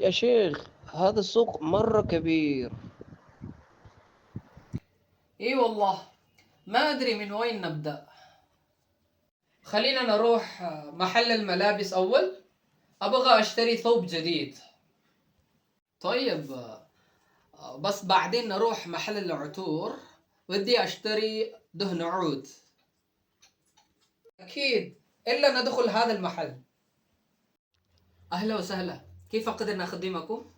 يا شيخ هذا السوق مرة كبير. إي والله ما أدري من وين نبدأ. خلينا نروح محل الملابس أول. أبغى أشتري ثوب جديد. طيب بس بعدين نروح محل العطور. ودي أشتري دهن عود. أكيد إلا ندخل هذا المحل. أهلا وسهلا. كيف أقدر نخدمكم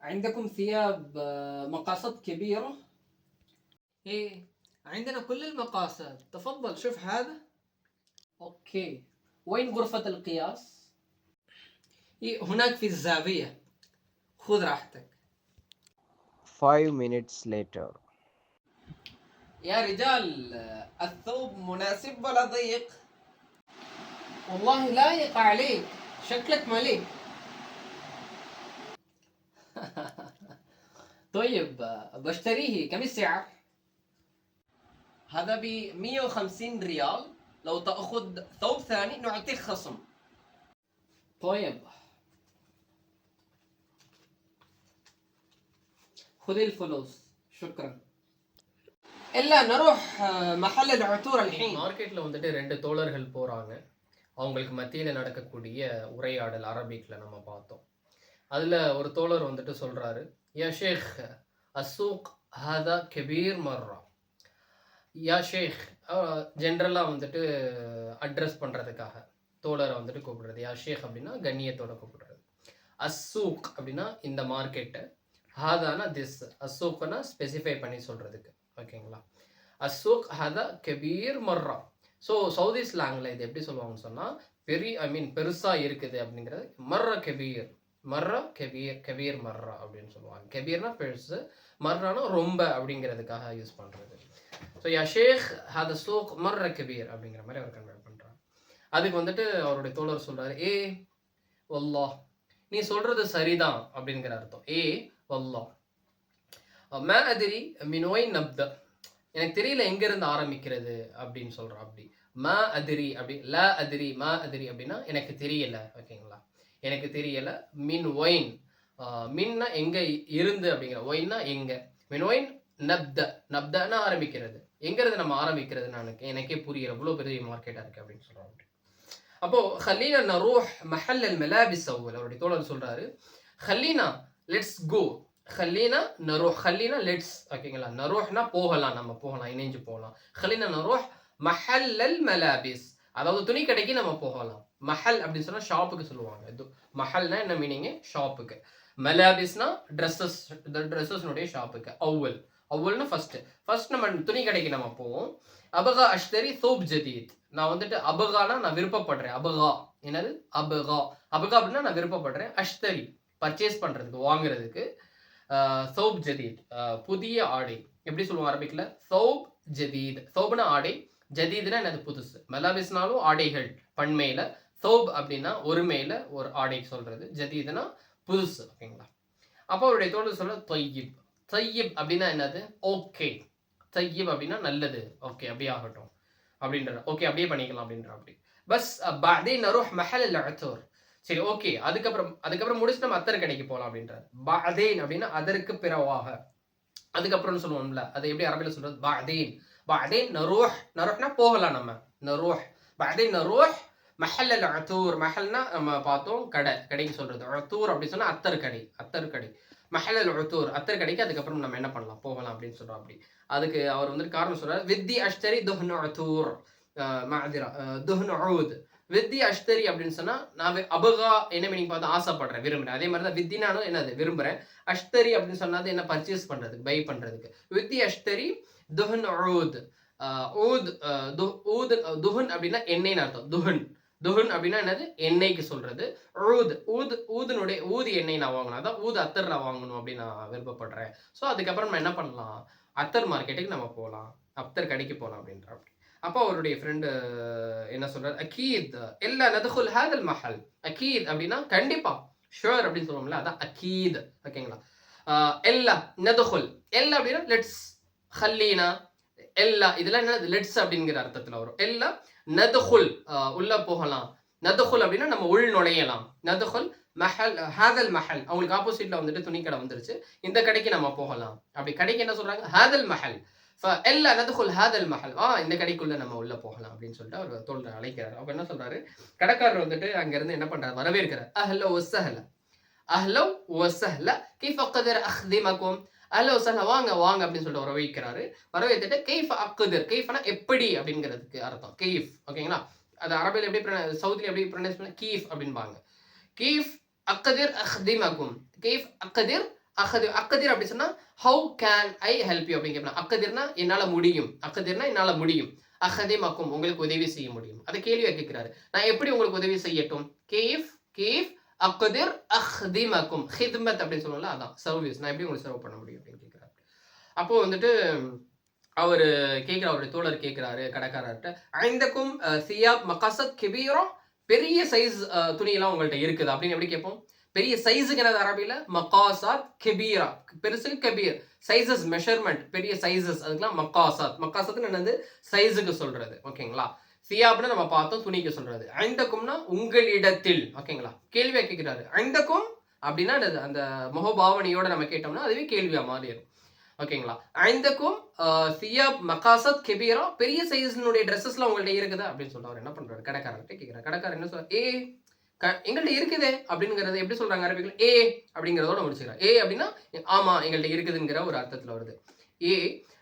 عندكم ثياب آه، مقاسات كبيرة؟ إيه عندنا كل المقاسات تفضل شوف هذا. أوكي. وين غرفة القياس؟ إيه هناك في الزاوية. خذ راحتك. Five minutes later. يا رجال آه، الثوب مناسب ولا ضيق؟ والله لايق عليك. شكلك مليك طيب آه، بشتريه كم السعر هذا ب 150 ريال لو تأخذ ثوب ثاني نعطيك خصم طيب خذ الفلوس شكرا إلا نروح آه، محل العطور الحين மார்க்கெட்டில் வந்துட்டு ரெண்டு தோழர்கள் போகிறாங்க அவங்களுக்கு மத்தியில் நடக்கக்கூடிய உரையாடல் அரபிக்கில் நம்ம பார்த்தோம் அதில் ஒரு தோழர் வந்துட்டு சொல்கிறாரு يا ஷேக் السوق ஹாதா கெபீர் மர்ரா. யா ஷேக் ஜென்ரலாக வந்துட்டு அட்ரஸ் பண்ணுறதுக்காக தோழரை வந்துட்டு கூப்பிடுறது. யா ஷேக் அப்படின்னா கண்ணியத்தோட கூப்பிடுறது. அசூக் அப்படின்னா இந்த மார்க்கெட்டு ஹாதானா திஸ். அசூக்னா ஸ்பெசிஃபை பண்ணி சொல்கிறதுக்கு ஓகேங்களா? அசூக் ஹதா கெபீர் மர்ரா. ஸோ சவுதி ஸ்லாங்கில் இது எப்படி சொல்லுவாங்கன்னு சொன்னால் பெரிய ஐ மீன் பெருசாக இருக்குது அப்படிங்கிறது மர்ர கெபீர். மர்ரா கெபீர் கெபீர் மர்ரா அப்படின்னு சொல்லுவாங்க. கெபீர்னா பெருசு மர்ரானா ரொம்ப அப்படிங்கிறதுக்காக யூஸ் பண்ணுறது ஸோ யா ஷேக் ஹத சோக் மர்ர கெபீர் அப்படிங்கிற மாதிரி அவர் கன்வெர்ட் பண்ணுறாங்க அதுக்கு வந்துட்டு அவருடைய தோழர் சொல்கிறார் ஏ வல்லா நீ சொல்கிறது சரிதான் அப்படிங்கிற அர்த்தம். ஏ வல்லா மே அதிரி மினோய் நப்த எனக்கு தெரியல எங்கேருந்து ஆரம்பிக்கிறது அப்படின்னு சொல்கிறோம் அப்படி ம அதிரி அப்படி ல அதிரி ம அதிரி அப்படின்னா எனக்கு தெரியல. ஓகேங்களா? எனக்கு தெரியலை. மின் ஒயின். மின்னா எங்கே இருந்து அப்படிங்கிற ஒயின்னா எங்கே? மின் ஒயின் நப்த. நப்தனா ஆரம்பிக்கிறது. எங்கிறது நம்ம ஆரம்பிக்கிறது நான் எனக்கே புரியல. இவ்வளோ பெரிய மார்க்கெட்டாக இருக்குது அப்படின்னு சொல்கிறாங்க அப்போது அப்போ ஹலீனா நரூஹ் மஹல் அல் மெலாபிஸ் அவ்வல். அவருடைய தோழர் சொல்றாரு ஹலீனா லெட்ஸ் கோ ஹலீனா நரோஹ் ஹலீனா லெட்ஸ் ஓகேங்களா? நரோஹ்னா போகலாம். நம்ம போகலாம். இணைஞ்சு போகலாம். ஹலீனா நரோஹ் மஹல் அல் மெலாபிஸ். அதாவது துணி கடைக்கு நம்ம போகலாம். மஹல் அப்படின்னு சொன்னால் ஷாப்புக்கு சொல்லுவாங்க. இது மஹல்னா என்ன மீனிங்கு ஷாப்புக்கு. மெலாபிஸ்னா ட்ரெஸ்ஸஸ் ட்ரெஸ்ஸஸ்னுடைய ஷாப்புக்கு. அவ்வல். அவ்வல்னா ஃபர்ஸ்ட் ஃபர்ஸ்ட் நம்ம துணி கடைக்கு நம்ம போவோம். அபகா அஷ்தரி சோப் ஜதீத். நான் வந்துட்டு அபகானா நான் விருப்பப்படுறேன். அபகா. என்னது? அபகா. அபகா அப்படின்னா நான் விருப்பப்படுறேன். அஷ்தரி. பர்ச்சேஸ் பண்றதுக்கு வாங்குறதுக்கு சோப் ஜதீத். புதிய ஆடை. எப்படி சொல்லுவோம் அரபிக்ல சோப் ஜதீத். சோப்னா ஆடை. ஜதீத்னா என்னது? புதுசு. மலாபிஸ்னாலும் ஆடைகள். பண்மையில சோப் அப்படின்னா ஒருமையில் ஒரு ஆடை சொல்கிறது ஜதீதுனா புதுசு ஓகேங்களா? அப்போ அவருடைய தோழர் சொல்ல தொய்யிப். தொய்யிப் அப்படின்னா என்னது? ஓகே. தொய்யிப் அப்படின்னா நல்லது. ஓகே அப்படியே ஆகட்டும். அப்படின்ற ஓகே அப்படியே பண்ணிக்கலாம் அப்படின்ற அப்படி. பஸ் பதே நரோ மஹல் அல் சரி ஓகே அதுக்கப்புறம் அதுக்கப்புறம் முடிச்சு நம்ம அத்தர் கடைக்கு போகலாம் அப்படின்றார். பதேன் அப்படின்னா அதற்கு பிறவாக. அதுக்கப்புறம்னு சொல்லுவோம்ல அது எப்படி அரபியில் சொல்றது? பதேன் பதேன் நரோஹ். நரோஹ்னா போகலாம் நம்ம. நரோஹ். பதே நரோஹ் மஹல் அல் அத்தூர் மஹல்னா நம்ம பார்த்தோம் கடை கடைக்கு சொல்றது அத்தூர் அப்படின்னு சொன்னால் அத்தர் கடை அத்தர் கடை மஹல் அல் அத்தூர் அத்தர் கடைக்கு அதுக்கப்புறம் நம்ம என்ன பண்ணலாம்? போகலாம் அப்படின்னு சொல்றோம் அப்படி. அதுக்கு அவர் வந்துட்டு காரணம் சொல்றாரு வித்தி அஷ்டரி துஹ்னு அத்தூர். மாதிரா துஹ்னு அவுத் வித்தி அஷ்தரி அப்படின்னு சொன்னால் நான் அபகா என்ன மீனிங் பார்த்து ஆசைப்படுறேன் விரும்புகிறேன் அதே மாதிரி தான் வித்தினாலும் என்னது விரும்புகிறேன் அஷ்தரி அப்படின்னு சொன்னால் அது என்ன பர்ச்சேஸ் பண்ணுறதுக்கு பை பண்ணுறதுக்கு வித்தி அஷ்தரி துஹன் ஊத். ஊத் து- ஊத் துஹன் அப்படின்னா எண்ணெய்னு அர்த்தம். துஹன். துஹன் அப்படின்னா என்னது? எண்ணெய்க்கு சொல்றது. ஊத் ஊத் ஊதுனுடைய ஊது எண்ணெய் நான் வாங்கணும் அதான் ஊது அத்தர் நான் வாங்கணும் அப்படின்னு நான் விருப்பப்படுறேன். ஸோ அதுக்கப்புறம் நம்ம என்ன பண்ணலாம்? அத்தர் மார்க்கெட்டுக்கு நம்ம போகலாம் அப்தர் கடைக்கு போகலாம் அப்படின்ற அப்போ அவருடைய ஃப்ரெண்டு என்ன சொல்றாரு? அகீத். எல்லா நதுகுல் ஹாதல் மஹல். அகீத் அப்படின்னா கண்டிப்பா ஷுவர் அப்படின்னு சொல்லுவோம்ல அதான் அகீத். ஓகேங்களா? எல்லா நதுகுல். எல்லா அப்படின்னா லெட்ஸ் ஹல்லீனா எல்லா இதெல்லாம் என்ன லெட்ஸ் அப்படிங்கிற அர்த்தத்துல வரும். எல்லா நதுகுல் ஆஹ் உள்ள போகலாம். நதுகுல் அப்படின்னா நம்ம உள் நுழையலாம். நதுகுல் மஹல் ஹாதல் மஹல். அவங்களுக்கு ஆப்போசிட்ல வந்துட்டு துணி கடை வந்துருச்சு. இந்த கடைக்கு நம்ம போகலாம். அப்படி கடைக்கு என்ன சொல்றாங்க? ஹாதல் மஹல். எல்லாம் நதுகுல் ஹாதல் மஹல். ஆ இந்த கடைக்குள்ள நம்ம உள்ள போகலாம் அப்படின்னு சொல்லிட்டு அவர் தோல்ற அழைக்கிறார். அப்ப என்ன சொல்றாரு? கடைக்காரர் வந்துட்டு அங்க இருந்து என்ன பண்றாரு? வரவேற்கிறார். அஹ்லோ வசஹல அஹ்லோ வசஹல கிஃபக்கதர் அக்தர் அஹ்திமக்கும். அஹ்லோ வசஹல வாங்க வாங்க அப்படின்னு சொல்லிட்டு வரவேற்கிறாரு வரவேற்றுட்டு கெய்ஃப் அக்குதர் கெய்ஃப்னா எப்படி அப்படிங்கிறதுக்கு அர்த்தம். கெய்ஃப் ஓகேங்களா? அது அரபில் எப்படி சவுதியில் எப்படி ப்ரொனவுன்ஸ் பண்ண கீஃப் அப்படின்பாங்க கீஃப் அக்கதிர் அஹ்திமக்கும் கீஃப் அக்கதிர் அகது அக்கதிர் அப்படி சொன்னா how can I help you அப்படின்னு கேட்பேன் அக்கதிர்னா என்னால் முடியும். அக்கதிர்னா என்னால் முடியும். அஹதிமக்கும் உங்களுக்கு உதவி செய்ய முடியும். அதை கேள்வியாக கேட்கிறாரு. நான் எப்படி உங்களுக்கு உதவி செய்யட்டும்? Cafe cafe அக்கதிர் அஹ்திமக்கும். ஹித்மத் அப்படின்னு சொல்லுவோம்ல அதான். சர்வீஸ் நான் எப்படி உங்களுக்கு சர்வ் பண்ண முடியும் அப்படின்னு கேட்குறாரு அப்போ வந்துட்டு அவர் கேட்குற அவருடைய தோழர் கேட்குறாரு கடைக்காரர்கிட்ட ஐந்தக்கும் சியாப் மகாசத் கிபீரம் பெரிய சைஸ் துணியெல்லாம் உங்கள்கிட்ட இருக்குது. அப்படின்னு எப்படி கேட்போம்? பெரிய சைஸுக்கு என்ன அரபியில்? மகாசாத் கெபீரா. பெருசு கெபீர். சைஸஸ் மெஷர்மெண்ட் பெரிய சைஸஸ் அதுக்கெல்லாம் மக்காசாத் மக்காசாத்னு என்னது? சைஸுக்கு சொல்றது. ஓகேங்களா? சியாப்னு நம்ம பார்த்தோம் துணிக்க சொல்றாரு ஐந்தக்கும்னா உங்களிடத்தில். ஓகேங்களா? கேள்வியா கேட்கிறாரு ஐந்தக்கும் அப்படின்னா அந்த முகபாவனையோட நம்ம கேட்டோம்னா அதுவே கேள்வியா மாறிடும். ஓகேங்களா? ஐந்தக்கும் சியாப் மகாசத் கெபீரா பெரிய சைஸ்னுடைய ட்ரெஸ்ஸஸ்லாம் உங்கள்ட்ட இருக்குதா? அப்படின்னு சொல்லிட்டு அவர் என்ன பண்றாரு? கடைக்காரர்கிட்ட கேட்கிறார் கடைக்காரர் என்ன சொல்ற ஏ க எங்கள்கிட்ட இருக்குதே அப்படிங்கிறது எப்படி சொல்றாங்க அரபிகள் ஏ அப்படிங்கிறதோட முடிச்சுக்கிறார். ஏ அப்படின்னா ஆமா எங்கள்கிட்ட இருக்குதுங்கிற ஒரு அர்த்தத்தில் வருது. ஏ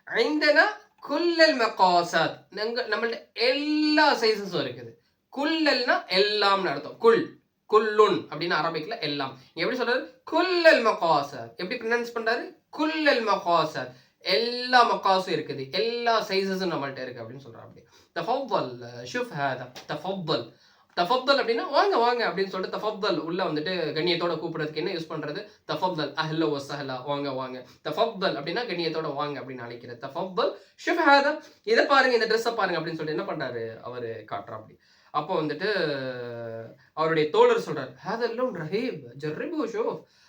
ஐந்தனா குல்லல் மகாசாத். நாங்க நம்மள்ட்ட எல்லா சைஸஸும் இருக்குது. குல்லல்னா எல்லாம்னு அர்த்தம். குல் குல்லுன் அப்படின்னு அரபிக்ல எல்லாம். எப்படி சொல்றாரு? குல்லல் மகாசாத். எப்படி ப்ரொனவுன்ஸ் பண்றாரு? குல்லல் மகாசாத். எல்லா மக்காஸும் இருக்குது. எல்லா சைஸஸும் நம்மள்ட்ட இருக்கு அப்படின்னு சொல்றாரு அப்படி. தஃபவ்வல் ஷுஃப் ஹாதா. தஃபவ்வல். தஃபப்தல் அப்படின்னா வாங்க வாங்க அப்படின்னு சொல்லிட்டு தஃபப்தல் உள்ள வந்துட்டு கண்ணியத்தோட கூப்பிடுறதுக்கு என்ன யூஸ் பண்றது? தஃபப்தல் அஹ்லோ சஹலா வாங்க வாங்க. தஃபப்தல் அப்படின்னா கண்ணியத்தோட வாங்க அப்படின்னு அழைக்கிறது. தஃபப்தல் ஷுஃப் இதை பாருங்க இந்த ட்ரெஸ்ஸை பாருங்க அப்படின்னு சொல்லிட்டு என்ன பண்றாரு? அவரு காட்டுறா அப்படி அப்போ வந்துட்டு அவருடைய தோழர் சொல்றாரு ஹாதல் லவுன் ரஹீப் ஜர்ரிபு ஷோ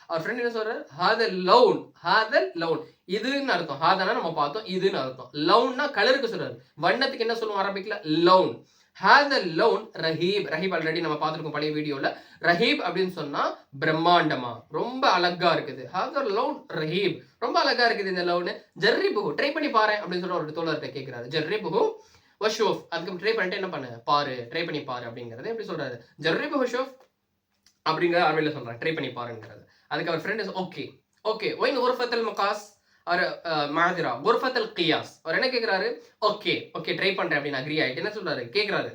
அவர் ஃப்ரெண்ட் என்ன சொல்றாரு? ஹாதல் லவுன் ஹாதல் லவுன். இதுன்னு அர்த்தம். ஹாதனா நம்ம பார்த்தோம் இதுன்னு அர்த்தம். லவுன்னா கலருக்கு சொல்றாரு. வண்ணத்துக்கு என்ன சொல்லுவோம் அரபிக்ல லவுன். ஹேஸ் அ லோன் ரஹீப் ரஹீப் ஆல்ரெடி நம்ம பார்த்துருக்கோம் பழைய வீடியோவில் ரஹீப் அப்படின்னு சொன்னா பிரம்மாண்டமா. ரொம்ப அழகா இருக்குது. ஹேஸ் அ லோன் ரஹீப் ரொம்ப அழகா இருக்குது இந்த லோனு ஜர்ரிபுஹு ட்ரை பண்ணி பாரு அப்படின்னு சொல்லி ஒரு தோழர்கிட்ட கேட்குறாரு ஜர்ரிபுஹு வஷோஃப் அதுக்கு ட்ரை பண்ணிட்டு என்ன பண்ணு? பாரு ட்ரை பண்ணி பாரு அப்படிங்கறது எப்படி சொல்றாரு? ஜெர்ரிபு ஷோஃப் அப்படிங்கிற அரபியில் சொல்றாரு. ட்ரை பண்ணி பாருங்கிறது. அதுக்கு அவர் ஃப்ரெண்ட் ஓகே ஓகே ஒயின் உர்ஃபத்தல் முகாஸ் அவர் மாதிரா. குர்ஃபத்தல் கியாஸ். அவர் என்ன கேட்குறாரு ஓகே ஓகே ட்ரை பண்ணுறேன் அப்படின்னு அக்ரி ஆகிட்டு என்ன சொல்கிறாரு கேட்குறாரு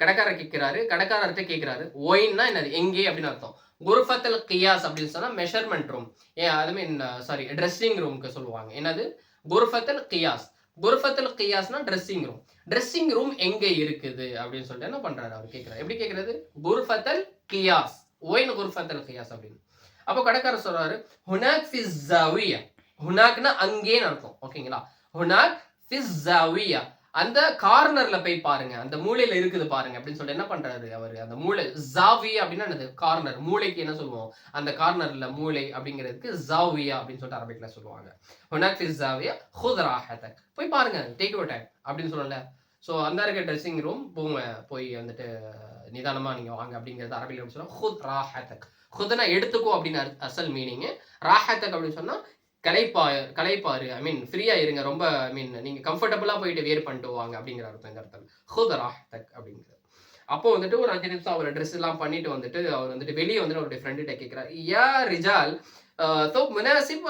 கடைக்காரர் கேட்குறாரு கடைக்காரர்கிட்ட கேட்குறாரு ஒயின்னா என்னது? எங்கே அப்படின்னு அர்த்தம். குர்ஃபத்தல் கியாஸ் அப்படின்னு சொன்னால் மெஷர்மெண்ட் ரூம் ஏன் அது மீன் சாரி ட்ரெஸ்ஸிங் ரூம்க்கு சொல்லுவாங்க. என்னது? குர்ஃபத்தல் கியாஸ். குர்ஃபத்தல் கியாஸ்னா ட்ரெஸ்ஸிங் ரூம் ட்ரெஸ்ஸிங் ரூம் எங்கே இருக்குது அப்படின்னு சொல்லிட்டு என்ன பண்ணுறாரு அவர் கேட்குறாரு எப்படி கேட்குறது குர்ஃபத்தல் கியாஸ். ஒயின் குர்ஃபத்தல் கியாஸ் அப்படின்னு. அப்போ கடைக்காரர் சொல்கிறாரு ஹுனாக் ஃபிஸ் ஜாவியா. ஹுனாக்னா அங்கேன்னு அர்த்தம். ஓகேங்களா? ஹுனாக் ஃபிஸ்ஸாவியா அந்த கார்னர்ல போய் பாருங்க. அந்த மூலையில இருக்குது பாருங்க. அப்படின்னு சொல்லிட்டு என்ன பண்றாரு அவர்? அந்த மூளை ஜாவியா அப்படின்னா என்னது? கார்னர் மூளைக்கு என்ன சொல்லுவோம்? அந்த கார்னர்ல மூளை அப்படிங்கிறதுக்கு ஜாவியா அப்படின்னு சொல்லிட்டு அரபிக்ல சொல்லுவாங்க. ஹுனாக் ஃபிஸ்ஸாவியா ஜாவியா ஹுத் போய் பாருங்க. டேக் யூ டைம் அப்படின்னு சொல்லல. ஸோ அந்த இருக்க ட்ரெஸ்ஸிங் ரூம் போங்க. போய் வந்துட்டு நிதானமா நீங்க வாங்க அப்படிங்கிறது அரபியில் எப்படி சொல்லுவாங்க? ஹுத் ராஹதக். ஹுதனா எடுத்துக்கோ அப்படின்னு அர்- அசல் மீனிங் ராஹத்தக் அப்படின்னு சொன்னா கலைப்பா கலைப்பாரு. ஐ மீன் ஃப்ரீயா இருங்க. ரொம்ப ஐ மீன் நீங்க கம்ஃபர்டபுளா போயிட்டு வேர் பண்ணிட்டு வாங்க அப்படிங்கிற அர்த்தம் இந்த இடத்துல ஹுத தக் அப்படிங்கிறது. அப்போ வந்துட்டு ஒரு அஞ்சு நிமிஷம் அவர் ட்ரெஸ் எல்லாம் பண்ணிட்டு வந்துட்டு அவர் வந்துட்டு வெளியே வந்துட்டு அவருடைய ஃப்ரெண்டுகிட்ட கேட்கிறார். யா ரிஜால் தோ முனாசிப்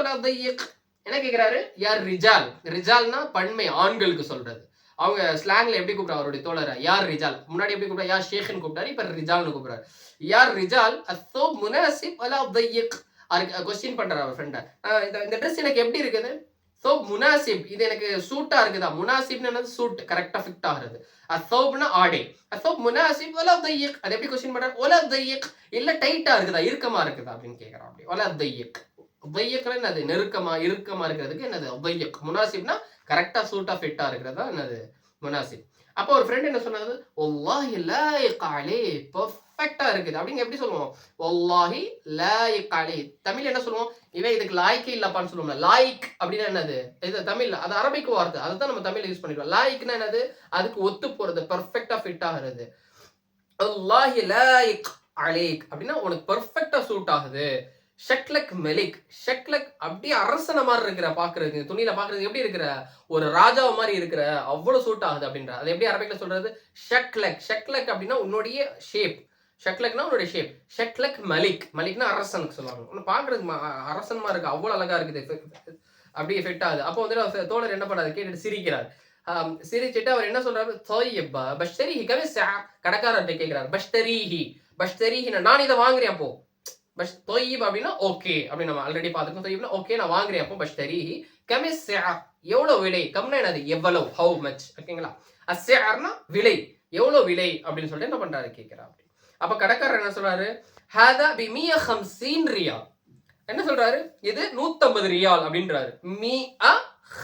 என்ன கேட்கிறாரு? யார் ரிஜால். ரிஜால்னா பன்மை ஆண்களுக்கு சொல்றது. அவங்க ஸ்லாங்ல எப்படி கூப்பிடுறாரு அவருடைய தோழரை யார் ரிஜால். முன்னாடி எப்படி கூப்பிட்டா யார் ஷேக்னு கூப்பிட்டாரு இப்ப ரிஜால்னு கூப்பிடுறாரு. யார் ரிஜால் அத்தோ முனாசிப் அலா தையிக். அதுக்கு கொஸ்டின் பண்றாரு அவர் ஃப்ரெண்டை இந்த இந்த ட்ரெஸ் எனக்கு எப்படி இருக்குது? ஸோ முனாசிப் இது எனக்கு சூட்டாக இருக்குதா? முனாசிப்னு என்னது? சூட் கரெக்டாக ஃபிட் ஆகுறது. அசோப்னா ஆடை. அசோப் முனாசிப் ஒலா இயக் அது எப்படி கொஸ்டின் பண்றாரு? ஒலா தையிக். இல்லை டைட்டாக இருக்குதா? இறுக்கமாக இருக்குதா? அப்படின்னு கேட்குறான் அப்படி. ஒலா தையிக். தையக்னா என்னது? நெருக்கமாக இறுக்கமாக இருக்கிறதுக்கு என்னது? தையக். முனாசிப்னா கரெக்டாக சூட்டாக ஃபிட்டாக இருக்கிறதா? என்னது? முனாசிப். அப்போ ஒரு ஃப்ரெண்ட் என்ன சொன்னது ஒல்லாஹி லாயிக் அலே பர்ஃபெக்டாக இருக்குது. அப்படிங்க எப்படி சொல்லுவோம்? ஒல்லாஹி லாயிக் அலி தமிழ் என்ன சொல்லுவோம்? இவன் இதுக்கு லாய்க்கே இல்லப்பான்னு சொல்லுவோம்ல. லாய்க் அப்படின்னா என்னது? இது தமிழ் அது அரபிக் வார்த்தை. அதுதான் நம்ம தமிழ்ல யூஸ் பண்ணிடுவோம் லாய்க்னா என்னது? அதுக்கு ஒத்து போகிறது பர்ஃபெக்டாக ஃபிட் ஆகிறது. அல்லாஹி லாயிக் அலேக் அப்படின்னா உனக்கு பெர்ஃபெக்டா சூட் ஆகுது. ஷெக்லக் மெலிக் ஷக்லக் அப்படியே அரசன மாதிரி இருக்கிற பாக்குறது துணியில பாக்குறது எப்படி இருக்கிற? ஒரு ராஜாவை மாதிரி இருக்கிற அவ்வளவு சூட் ஆகுது அப்படின்ற. அது எப்படி அரபிக்ல சொல்றது? ஷெக்லக் ஷெக்லக் அப்படின்னா உன்னுடைய ஷேப் ஷக்லக்னா உன்னுடைய ஷேப் ஷக்லக் மலிக். மலிக்னா அரசனுக்கு சொல்லுவாங்க. ஒன்று பார்க்குறதுக்கு அரசன் மாதிரி இருக்கு. அவ்வளவு அழகா இருக்குது. அப்படியே ஃபிட் ஆகுது. அப்போ வந்துட்டு அவர் தோழர் என்ன பண்ணாரு? கேட்டுட்டு சிரிக்கிறார். சிரிச்சுட்டு சிரிச்சிட்டு அவர் என்ன சொல்றாரு? தோய்யப்பா பஷ்தரிஹி கவி கடைக்காரர்கிட்ட கேட்கிறார் பஷ்தரிஹி பஷ்தரிஹி நான் இதை வாங்குறேன் அப்போ. பஷ் தொய்யப் அப்படின்னா ஓகே. அப்படின்னு நம்ம ஆல்ரெடி பார்த்துக்கோம் தொய்யப்னா ஓகே நான் வாங்குறேன் அப்போ பஷ்தரிஹி. கமி எவ்வளவு விலை? கம்னா என்னது? எவ்வளவு? ஹவு மச் ஓகேங்களா? அஸ்யார்னா விலை. எவ்வளவு விலை? அப்படின்னு சொல்லிட்டு என்ன பண்றாரு? கேட்கிறார் அப்படி அப்ப கடைக்காரர் என்ன சொல்றாரு? ஹேதா பி மீ ஹம்சீன் ரியா. என்ன சொல்றாரு? இது நூத்தம்பது ரியால் அப்படின்றாரு. Me a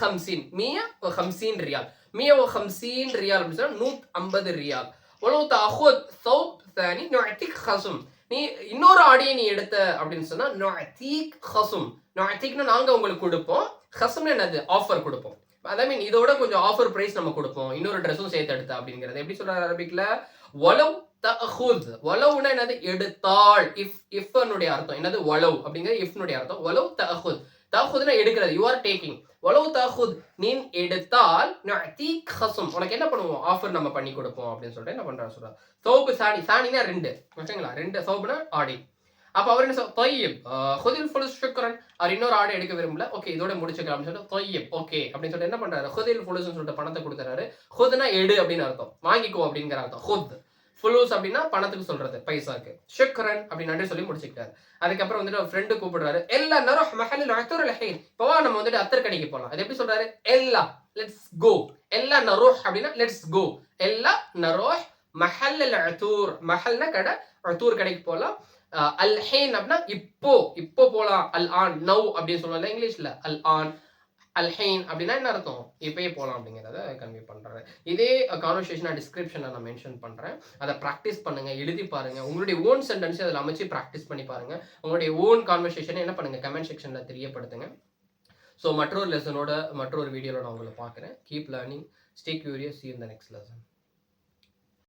ஹம்சீன். மிய ஹம்சீன் ரியால். மிய ஓ ஹம்சீன் ரியால் அப்படின்னு சொன்னா நூத் ஐம்பது ரியால். உலவு தாஹோத் சௌப் தானி நொத்திக் ஹசும். நீ இன்னொரு ஆடியை நீ எடுத்த அப்படின்னு சொன்னா நொத்திக் ஹசும். நொத்திக்னா நாங்க உங்களுக்கு கொடுப்போம். ஹசும்னு என்னது? ஆஃபர் கொடுப்போம். அதே மீன் இதோட கொஞ்சம் ஆஃபர் ப்ரைஸ் நம்ம கொடுப்போம். இன்னொரு ட்ரெஸ்ஸும் சேர்த்து எடுத்த அப்படிங்கிறது. எப்படி சொல்றாரு அரபிக்ல? ஒலவ் தஹுத். வலவுனா என்னது? எடுத்தாள். இஃப் இஃப்னுடைய அர்த்தம். என்னது? வளவு அப்படிங்கிறது இஃப்னுடைய அர்த்தம். வலவ் தஹுத். தஹுத்னா எடுக்கிறது. யூ ஆர் டேக்கிங் வலவ் தஹுத் நீ எடுத்தால் நுஅத்தீக் ஹசும் உனக்கு என்ன பண்ணுவோம்? ஆஃபர் நம்ம பண்ணி கொடுப்போம் அப்படின்னு சொல்லிட்டு என்ன பண்றாரு சொல்றாரு. சோப்பு சாணி. சாணினா ரெண்டு. ஓகேங்களா ரெண்டு. சோப்புனா ஆடி. அப்ப அவர் என்ன சொல் தொய்யப் ஹுதில் ஃபுல் ஷுக்ரன் அவர் இன்னொரு ஆடை எடுக்க விரும்பல. ஓகே இதோட முடிச்சுக்கலாம் அப்படின்னு சொல்லிட்டு தொய்யப் ஓகே. அப்படின்னு சொல்லிட்டு என்ன பண்றாரு? ஹுதில் ஃபுலுஸ்னு சொல்லிட்டு பணத்தை கொடுத்துறாரு ஹுதுனா எடு அப்படின்னு அர்த்தம். வாங்கிக்கோ அப்படிங்கிற அர்த்தம். ஹுத். ஃபுலூஸ் அப்படின்னா பணத்துக்கு சொல்றது பைசாக்கு. ஷுக்ரன் அப்படின்னு நன்றி சொல்லி முடிச்சுக்கிட்டாரு. அதுக்கப்புறம் வந்துட்டு ஒரு ஃப்ரெண்டு கூப்பிடுறாரு எல்லா நேரம் மஹலில் அத்தர் லஹீன் நம்ம வந்துட்டு அத்தர் கடைக்கு போகலாம் அது எப்படி சொல்றாரு? எல்லா லெட்ஸ் கோ எல்லா நரோஹ் அப்படின்னா லெட்ஸ் கோ எல்லா நரோஹ் மஹல் அத்தூர். மஹல்னா கடை அத்தூர் கடைக்கு போகலாம் அல் ஹேன் அப்படின்னா இப்போ இப்போ போகலாம் அல் ஆன் நவ் அப்படின்னு சொல்லுவாங்க இங்கிலீஷ்ல. அல் ஆன் அல் அப்படின்னா என்ன அர்த்தம்? இப்பயே போகலாம் அப்படிங்கிறத கன்வே பண்ணுறேன் இதே கான்வர்சேஷனாக டிஸ்கிரிப்ஷனை டிஸ்கிரிப்ஷனில் நான் மென்ஷன் பண்ணுறேன் அதை ப்ராக்டிஸ் பண்ணுங்கள் எழுதி பாருங்கள் உங்களுடைய ஓன் சென்டென்ஸ் அதில் அமைச்சு ப்ராக்டிஸ் பண்ணி பாருங்கள் உங்களுடைய ஓன் கான்வர்சேஷனை என்ன பண்ணுங்கள் கமெண்ட் செக்ஷனில் தெரியப்படுத்துங்க. ஸோ மற்றொரு லெசனோட மற்றொரு வீடியோவில் நான் உங்களை பார்க்குறேன். Keep learning stay curious in the next lesson